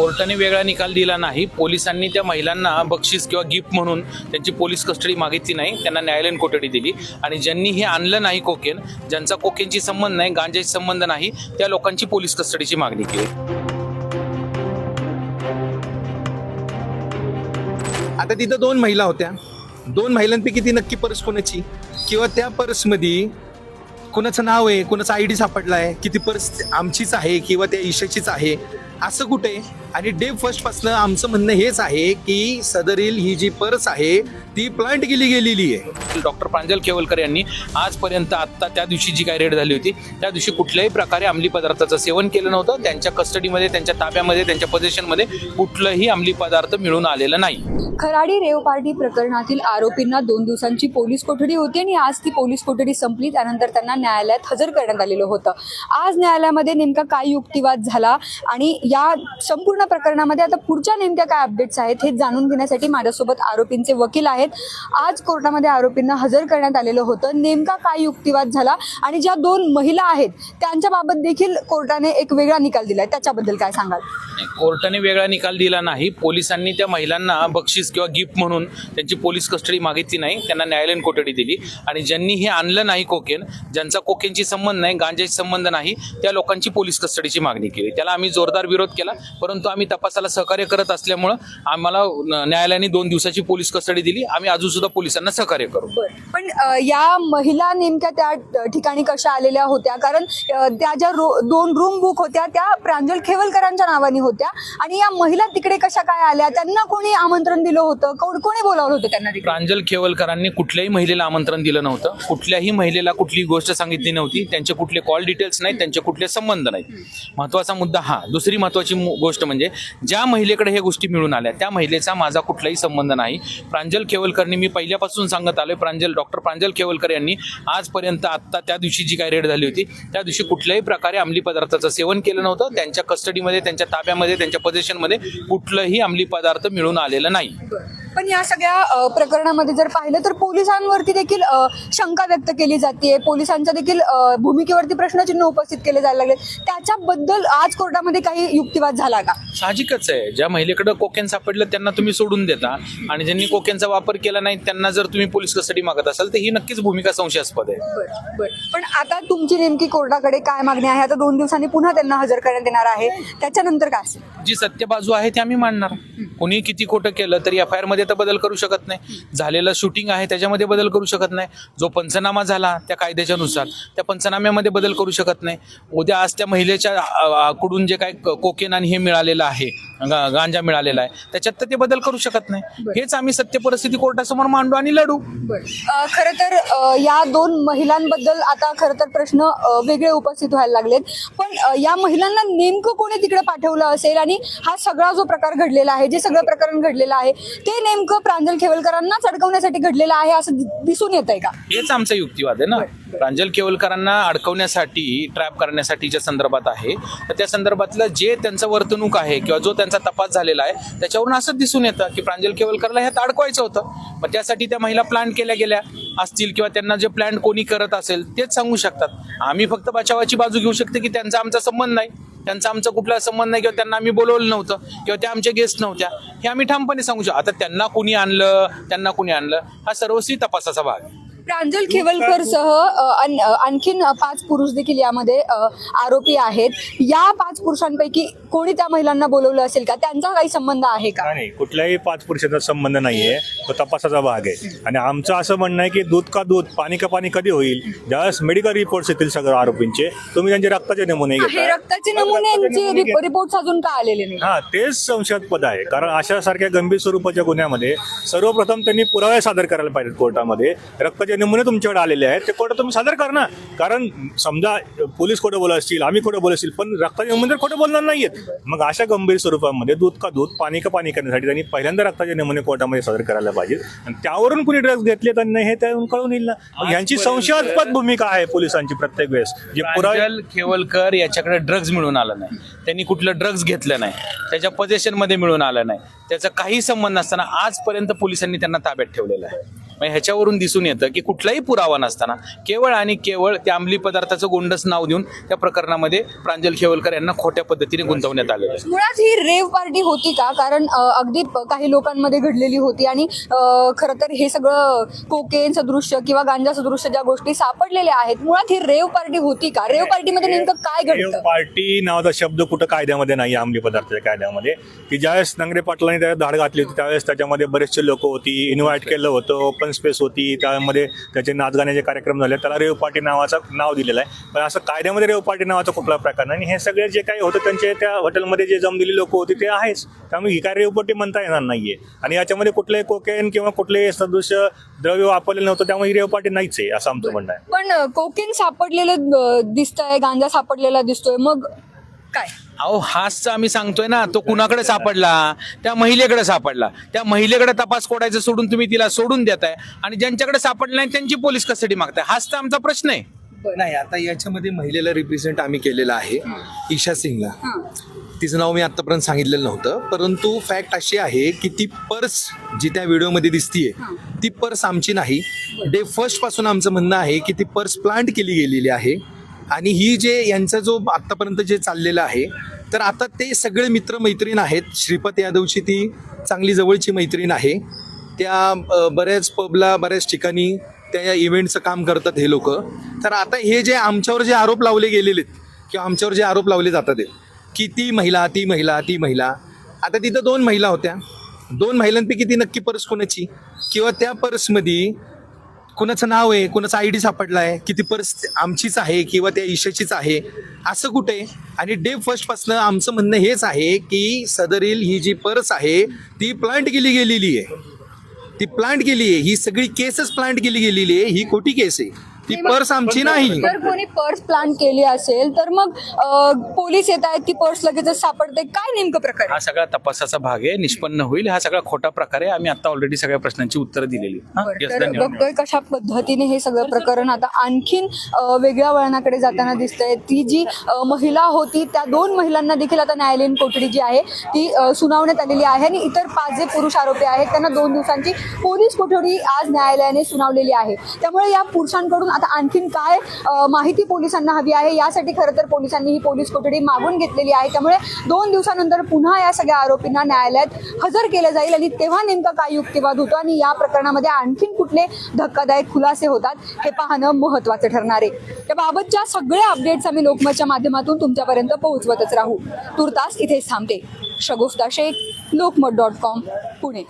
कोर्टाने वेगळा निकाल दिला नाही. पोलिसांनी त्या महिलांना बक्षीस किंवा गिफ्ट म्हणून त्यांची पोलीस कस्टडी मागितली नाही. त्यांना न्यायालयीन कोठडी दिली. आणि ज्यांनी हे आणलं नाही कोकेन ज्यांचा कोकेनची संबंध नाही गांजाशी संबंध नाही त्या लोकांची पोलीस कस्टडीची मागणी केली. आता तिथं दोन महिला होत्या. दोन महिलांपैकी ती नक्की पर्स कोणाची? किंवा त्या पर्समध्ये कुणाचं नाव आहे कुणाचा आय डी सापडला आहे की ती पर्स आमचीच आहे किंवा त्या ईशाचीच आहे? असं कुठे? आणि डे फर्स्ट पासनं आमचं म्हणणं हेच आहे की सदरील ही जी पर्स आहे ती प्लांट केली गेलेली आहे. डॉक्टर प्रांजल केवलकर यांनी आजपर्यंत आत्ता त्या दिवशी जी काही रेड झाली होती त्या दिवशी कुठल्याही प्रकारे अंमली पदार्थाचं सेवन केलं नव्हतं. त्यांच्या कस्टडीमध्ये त्यांच्या ताब्यामध्ये त्यांच्या पोझिशनमध्ये कुठलंही अंमली पदार्थ मिळून आलेलं नाही. खराडी रेव पार्टी प्रकरणातील आरोपींना दोन दिवसांची पोलीस कोठडी होती आणि आज ती पोलीस कोठडी संपली. त्यानंतर त्यांना न्यायालयात हजर करण्यात आलेलं होतं. आज न्यायालयामध्ये नेमका काय युक्तिवाद झाला आणि या संपूर्ण प्रकरणामध्ये आता पुढच्या नेमक्या काय अपडेट्स आहेत हे जाणून घेण्यासाठी माझ्यासोबत आरोपींचे वकील आहेत. आज कोर्टामध्ये आरोपींना हजर करण्यात आलेलं होतं. नेमका काय युक्तिवाद झाला आणि ज्या दोन महिला आहेत त्यांच्याबाबत देखील कोर्टाने एक वेगळा निकाल दिलाय. त्याच्याबद्दल काय सांगाल? कोर्टाने वेगळा निकाल दिला नाही. पोलिसांनी त्या महिलांना बक्षीस किंवा गिफ्ट म्हणून त्यांची पोलीस कस्टडी मागितली नाही. त्यांना न्यायालयीन कोठडी दिली. आणि ज्यांनी हे आणलं नाही कोकेन ज्यांचा कोकेनची संबंध नाही गांजाशी संबंध नाही त्या लोकांची पोलीस कस्टडीची मागणी केली. त्याला आम्ही जोरदार विरोध केला परंतु आम्ही तपासाला सहकार्य करत असल्यामुळं आम्हाला न्यायालयाने दोन दिवसाची पोलीस कस्टडी दिली. आम्ही अजून सुद्धा पोलिसांना सहकार्य करू. पण या महिला नेमक्या त्या ठिकाणी कशा आलेल्या होत्या? कारण त्या ज्या दोन रूम बुक होत्या त्या प्रांजल खेवलकरांच्या नावाने होत्या. आणि या महिला तिकडे कशा काय आल्या? त्यांना कोणी आमंत्रण दिलं होतं? कोण- कोणी बोलावलं होतं त्यांना प्रांजल केवलकरांनी कुठल्याही महिलेला आमंत्रण दिलं नव्हतं. कुठल्याही महिलेला कुठली गोष्ट सांगितली नव्हती. त्यांचे कुठले कॉल डिटेल्स नाहीत त्यांचे कुठले संबंध नाहीत. महत्त्वाचा मुद्दा हा. दुसरी महत्त्वाची गोष्ट म्हणजे ज्या महिलेकडे ह्या गोष्टी मिळून आल्या त्या महिलेचा माझा कुठलाही संबंध नाही. प्रांजल केवलकरनी मी पहिल्यापासून सांगत आलोय प्रांजल डॉक्टर प्रांजल केवलकर यांनी आजपर्यंत आत्ता त्या दिवशी जी काही रेड झाली होती त्या दिवशी कुठल्याही प्रकारे अंमली पदार्थाचं सेवन केलं नव्हतं. त्यांच्या कस्टडीमध्ये त्यांच्या ताब्यामध्ये त्यांच्या पोझिशनमध्ये कुठलंही अंमली पदार्थ मिळून आलेलं नाही. पण या सगळ्या प्रकरणामध्ये जर पाहिलं तर पोलिसांवरती देखील शंका व्यक्त केली जाते पोलिसांच्या देखील भूमिकेवरती प्रश्नचिन्ह उपस्थित केले जायला लागले. त्याच्याबद्दल आज कोर्टामध्ये काही युक्तिवाद झाला का? साहजिकच आहे. ज्या महिलेकडे कोकेन सापडलं त्यांना तुम्ही सोडून देता. आणि ज्यांनी कोकेनचा वापर केला नाही त्यांना जर तुम्ही पोलीस कस्टडी मागत असाल तर ही नक्कीच भूमिका संशयास्पद आहे. पण आता तुमची नेमकी कोर्टाकडे काय मागणी आहे? आता दोन दिवसांनी पुन्हा त्यांना हजर करण्यात येणार आहे. त्याच्यानंतर काय जी सत्य बाजू आहे ती आम्ही मांडणार. कोणी किती खोटं केलं तरी एफ आय आरमध्ये तर बदल करू शकत नाही. झालेलं शूटिंग आहे त्याच्यामध्ये बदल करू शकत नाही. जो पंचनामा झाला त्या कायद्याच्या नुसार त्या पंचनाम्यामध्ये बदल करू शकत नाही. उद्या आज त्या महिलेच्या कडून जे काय कोकेन आणि हे मिळालेलं आहे गांजा मिळालेला आहे त्याच्यात तर ते बदल करू शकत नाही. हेच आम्ही सत्य परिस्थिती कोर्टासमोर मांडू आणि लढू. खरं तर या दोन महिलांबद्दल आता खरं तर प्रश्न वेगळे उपस्थित व्हायला लागलेत. पण या महिलांना नेमकं कोणी तिकडे पाठवलं असेल? आणि हा सगळा जो प्रकार घडलेला आहे जे सगळं प्रकरण घडलेलं आहे ते नेमकं प्रांजल खेवलकरांनाच अडकवण्यासाठी घडलेलं आहे असं दिसून येत आहे का? हेच आमचा युक्तिवाद आहे ना. प्रांजल केवलकरांना अडकवण्यासाठी ट्रॅप करण्यासाठीच्या संदर्भात आहे. तर त्या संदर्भातलं जे त्यांचं वर्तणूक आहे किंवा जो त्यांचा तपास झालेला आहे त्याच्यावरून असंच दिसून येतं की प्रांजल केवलकरला ह्यात अडकवायचं होतं. मग त्यासाठी त्या महिला प्लॅन केल्या गेल्या असतील किंवा त्यांना जे प्लॅन कोणी करत असेल तेच सांगू शकतात. आम्ही फक्त बचावाची बाजू घेऊ शकते की त्यांचा आमचा संबंध नाही. त्यांचा आमचा कुठला संबंध नाही किंवा त्यांना आम्ही बोलवलं नव्हतं किंवा त्या आमच्या गेस्ट नव्हत्या हे आम्ही ठामपणे सांगू शकतो. आता त्यांना कुणी आणलं त्यांना कुणी आणलं हा सर्वस्वी तपासाचा भाग आहे. प्रांजल खेवलकर सह आणखीन पाच पुरुष देखील यामध्ये आरोपी आहेत. या पाच पुरुषांपैकी कोणी त्या महिलांना बोलवलं असेल का? त्यांचा काही संबंध आहे का? नाही कुठल्याही पाच पुरुषाचा संबंध नाहीये. तो तपासाचा भाग आहे. आणि आमचं असं म्हणणं आहे की दूध का दूध पाणी का पाणी कधी होईल? ज्यावेळेस मेडिकल रिपोर्ट्स येतील सगळ्या आरोपींचे तुम्ही त्यांचे रक्ताचे नमुने घेता रक्ताचे नमुन्यांचे रिपोर्ट अजून का आलेले नाही हा तेच संशयास्पद आहे. कारण अशा सारख्या गंभीर स्वरूपाच्या गुन्ह्यामध्ये सर्वप्रथम त्यांनी पुरावे सादर करायला पाहिजेत कोर्टामध्ये. रक्ताचे नमुने तुमच्याकडे आलेले आहेत. ते कोर्टात तुम्ही सादर करा ना. कारण समजा पोलीस खोटं बोलत असतील आम्ही खोटं बोलत असतील पण रक्ताचे नमुने खोटं बोलणार नाहीयेत. मग अशा गंभीर स्वरूपामध्ये दूध का दूध पाणी का पाणी करण्यासाठी त्यांनी पहिल्यांदा रक्ताचे नमुने कोर्टामध्ये सादर करायला पाहिजेत आणि त्यावरून कुणी ड्रग्ज घेतले तर नाही हे त्यावरून कळून येईल ना. ह्यांची संशयास्पद भूमिका आहे पोलिसांची प्रत्येक वेळेस. जे पुरावे प्रांजल खेवलकर याच्याकडे ड्रग्ज मिळून आलं नाही. त्यांनी कुठलं ड्रग्ज घेतलं नाही. त्याच्या पोझिशनमध्ये मिळून आलं नाही. त्याचा काही संबंध नसताना आजपर्यंत पोलिसांनी त्यांना ताब्यात ठेवलेला आहे. मग ह्याच्यावरून दिसून येतं की कुठलाही पुरावा नसताना केवळ आणि केवळ त्या अंमली पदार्थाचं गोंडस नाव देऊन त्या प्रकरणामध्ये प्रांजल खेवलकर यांना खोट्या पद्धतीने गुंतवण्यात आलेलं आहे. मुळात ही रेव पार्टी होती का? कारण अगदी काही लोकांमध्ये घडलेली होती आणि खरं तर हे सगळं कोकेन सदृश्य किंवा गांजा सदृश्य ज्या गोष्टी सापडलेल्या आहेत मुळात ही रेव पार्टी होती का? रेव पार्टीमध्ये नेमकं काय रेव घडतं? पार्टी नावाचा शब्द कुठं कायद्यामध्ये नाही अंमली पदार्थाच्या कायद्यामध्ये. की ज्यावेळेस नंगरे पाटलांनी त्या धाड घातली होती त्यावेळेस त्याच्यामध्ये बरेचसे लोक होती इन्व्हाइट केलं होतं ओपन स्पेस होती. त्यामध्ये त्याचे नाच गाण्याचे कार्यक्रम झाले. त्याला रेव पार्टी नावाचं नाव दिलेलं आहे. पण असं कायद्यामध्ये रेव पार्टी नावाचा कुठला प्रकार नाही. आणि हे सगळे जे काही होतं त्यांचे त्या हॉटेलमध्ये जे जमलेली लोक होती ते आहेच. त्यामुळे ही काय रेव पार्टी म्हणता येणार नाहीये. आणि याच्यामध्ये कुठले कोकेन किंवा कुठले सदृश द्रव्य वापरलेलं नव्हतं त्यामुळे ही रेव पार्टी नाहीच आहे असं आमचं म्हणणं आहे. पण कोकेन सापडलेलं दिसतंय गांजा सापडलेला दिसतोय. मग काय? अहो हाच आम्ही सांगतोय ना तो कुणाकडे सापडला? त्या महिलेकडे सापडला. त्या महिलेकडे तपास कोडायचं सोडून तुम्ही तिला सोडून देताय. आणि ज्यांच्याकडे सापडलं नाही त्यांची पोलीस कस्टडी मागताय. हाच तर आमचा प्रश्न आहे. नाही आता याच्यामध्ये महिलेला रिप्रेझेंट आम्ही केलेला आहे ईशा सिंगला. हां. तिचं नाव मी आतापर्यंत सांगितलेलं नव्हतं परंतु फॅक्ट अशी आहे की ती पर्स जी त्या व्हिडिओमध्ये दिसतीये ती पर्स आमची नाही. डे फर्स्टपासून आमचं म्हणणं आहे की ती पर्स प्लांट केली गेलेली आहे. आणि ही जे यांचा जो आत्तापर्यंत जे चाललेलं आहे तर आता ते सगळे मित्र मैत्रीण आहेत. श्रीपत यादवची ती चांगली जवळची मैत्रीण आहे. त्या बऱ्याच पबला बऱ्याच ठिकाणी त्या इव्हेंटचं काम करतात हे लोक. तर आता हे जे आमच्यावर जे आरोप लावले गेलेले आहेत किंवा आमच्यावर जे आरोप लावले जातात की ती महिला ती महिला ती महिला आता तिथं दोन महिला होत्या. दोन महिलांपैकी ती नक्की पर्स कोणाची? किंवा त्या पर्समध्ये कुणाचं नाव आहे कुणाचा आय डी सापडला आहे की ती पर्स आमचीच आहे किंवा त्या ईशाचीच आहे असं कुठे आणि डे फर्स्टपासनं आमचं म्हणणं हेच आहे की सदरील ही जी पर्स आहे ती प्लांट केली गेलेली आहे. ती प्लांट केली आहे ही सगळी केसच प्लांट केली गेलेली आहे ही खोटी केस आहे. ती पर्स आमची नाही. जर कोणी पर्स प्लांट केली असेल तर मग अ, पोलीस येत आहेत ती पर्स लगेचच सापडते. काय नेमकं प्रकार आहे? हा सगळा तपासाचा भाग आहे निष्पन्न होईल. हा सगळा खोटा प्रकार आहे. आम्ही आता ऑलरेडी सगळ्या प्रश्नांची उत्तरं दिलेली हा, yes, तर धन्यवाद. बघतोय कशा पद्धतीने हे सगळं प्रकरण आता आणखीन अ, वेगळ्या वळणाकडे जाताना दिसतंय. ती जी अ, महिला होती त्या दोन महिलांना देखील आता न्यायालयीन कोठडी जी आहे ती अ, सुनावण्यात आलेली आहे आणि इतर पाच जे पुरुष आरोपी आहेत त्यांना दोन दिवसांची पोलीस कोठडी आज न्यायालयाने सुनावलेली आहे. त्यामुळे या पुरुषांकडून आता आणखीन काय माहिती पोलिसांना हवी आहे? यासाठी खरं तर पोलिसांनी ही पोलीस कोठडी मागून घेतलेली आहे. त्यामुळे दोन दिवसानंतर पुन्हा या सगळ्या आरोपींना न्यायालयात हजर केलं जाईल आणि तेव्हा नेमका काय युक्तिवाद होतो आणि या प्रकरणामध्ये आणखीन कुठले धक्कादायक खुलासे होतात हे पाहणं महत्त्वाचं ठरणार आहे. त्याबाबतच्या सगळ्या अपडेट्स आम्ही लोकमतच्या माध्यमातून तुमच्यापर्यंत पोहोचवतच राहू. तुर्तास इथेच थांबते. Shagufta Shaikh Lokmat dot com Pune.